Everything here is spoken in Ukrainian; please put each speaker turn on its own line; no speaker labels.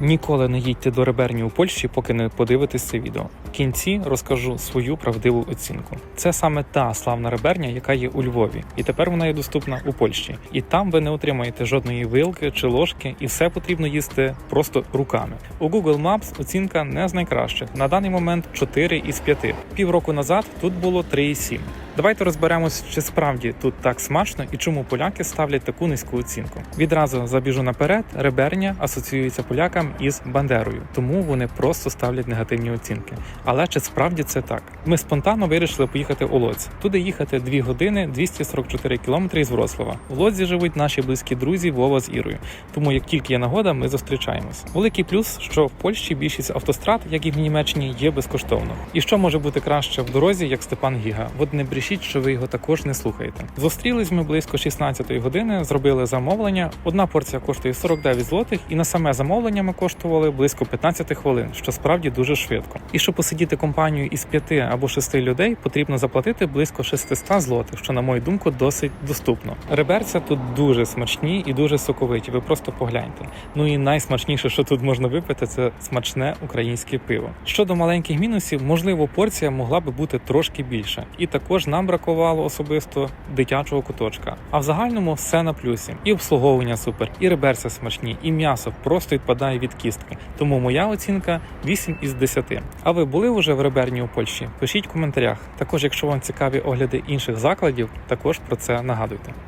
Ніколи не їдьте до реберні у Польщі, поки не подивитесь це відео. В кінці розкажу свою правдиву оцінку. Це саме та славна реберня, яка є у Львові, і тепер вона є доступна у Польщі. І там ви не отримаєте жодної вилки чи ложки, і все потрібно їсти просто руками. У Google Maps оцінка не з найкращих. На даний момент 4 із 5. Півроку назад тут було 3,7. Давайте розберемось, чи справді тут так смачно і чому поляки ставлять таку низьку оцінку. Відразу забіжу наперед. Реберня асоціюється полякам із Бандерою, тому вони просто ставлять негативні оцінки. Але чи справді це так? Ми спонтанно вирішили поїхати у Лодзь. Туди їхати 2 години 244 кілометри із Вроцлава. У Лодзі живуть наші близькі друзі Вова з Ірою. Тому як тільки є нагода, ми зустрічаємось. Великий плюс, що в Польщі більшість автострад, як і в Німеччині, є безкоштовно. І що може бути краще в дорозі, як Степан Гіга? От не що ви його також не слухаєте. Зустрілись ми близько 16-ї години, зробили замовлення. Одна порція коштує 49 злотих, і на саме замовлення ми коштували близько 15 хвилин, що справді дуже швидко. І щоб посидіти компанію із 5 або 6 людей, потрібно заплатити близько 600 злотих, що на мою думку досить доступно. Реберця тут дуже смачні і дуже соковиті. Ви просто погляньте. Ну і найсмачніше, що тут можна випити, це смачне українське пиво. Щодо маленьких мінусів, можливо, порція могла би бути трошки більша, і також нам бракувало особисто дитячого куточка. А в загальному все на плюсі. І обслуговування супер, і реберси смачні, і м'ясо просто відпадає від кістки. Тому моя оцінка 8 із 10. А ви були вже в реберні у Польщі? Пишіть в коментарях. Також, якщо вам цікаві огляди інших закладів, також про це нагадуйте.